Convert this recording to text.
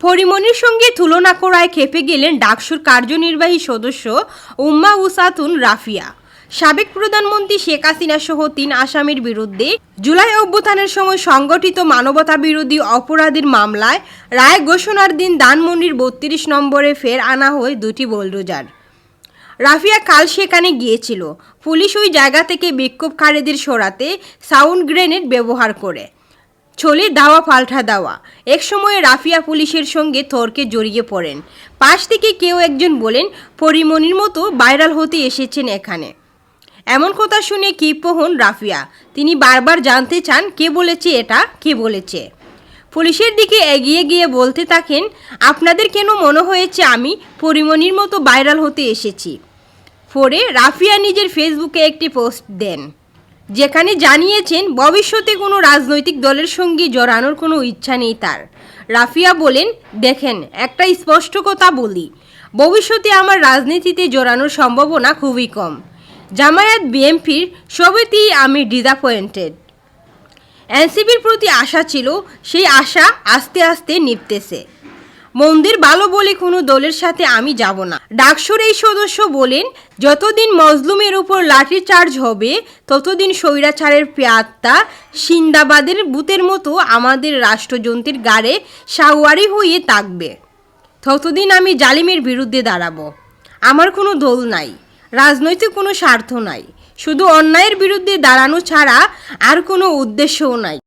পরিমণির সঙ্গে তুলনা করায় খেপে গেলেন ডাকসুর কার্যনির্বাহী সদস্য উম্মা উসাতুন রাফিয়া। সাবেক প্রধানমন্ত্রী শেখ হাসিনা সহ তিন আসামির বিরুদ্ধে জুলাই অভ্যুত্থানের সময় সংগঠিত মানবতা বিরোধী অপরাধের মামলায় রায় ঘোষণার দিন দানমন্ডির বত্রিশ নম্বরে ফের আনা হয় দুটি বোলডোজার। রাফিয়া কাল সেখানে গিয়েছিল। পুলিশ ওই জায়গা থেকে বিক্ষোভকারীদের সরাতে সাউন্ড গ্রেনেড ব্যবহার করে। চলে দাওয়া, পাল্টা দেওয়া। এক সময়ে রাফিয়া পুলিশের সঙ্গে তর্কে জড়িয়ে পড়েন। পাশ থেকে কেউ একজন বলেন পরিমণির মতো ভাইরাল হতে এসেছেন এখানে। এমন কথা শুনে ক্ষিপ্ত হন রাফিয়া। তিনি বারবার জানতে চান, কে বলেছে এটা, কে বলেছে? পুলিশের দিকে এগিয়ে গিয়ে বলতে থাকেন, আপনাদের কেন মনে হয়েছে আমি পরিমণির মতো ভাইরাল হতে এসেছি? পরে রাফিয়া নিজের ফেসবুকে একটি পোস্ট দেন। যেখানে জানিয়েছেন, ভবিষ্যতে কোনো রাজনৈতিক দলের সঙ্গে জড়ানোর কোনো ইচ্ছা নেই তার। রাফিয়া বলেন, দেখেন, একটা স্পষ্ট কথা বলি। ভবিষ্যতে আমার রাজনীতিতে জড়ানোর সম্ভাবনা খুবই কম। জামায়াত বিএমপির সবেতেই আমি ডিসঅ্যাপয়েন্টেড এনসিপির প্রতি আশা ছিল, সেই আশা আস্তে আস্তে নিপতেছে মন্দির ভালো বলে কোনো দলের সাথে আমি যাব না। ডাকসুর এই সদস্য বলেন, যতদিন মজলুমের উপর লাঠি চার্জ হবে, ততদিন স্বৈরাচারের পেয়াত্তা সিন্দাবাদের বুতের মতো আমাদের রাষ্ট্রযন্ত্রের গাড়ে সাওয়ারি হয়ে থাকবে। ততদিন আমি জালিমের বিরুদ্ধে দাঁড়াবো। আমার কোনো দল নাই, রাজনৈতিক কোনো স্বার্থ নাই। শুধু অন্যায়ের বিরুদ্ধে দাঁড়ানো ছাড়া আর কোনো উদ্দেশ্যও নাই।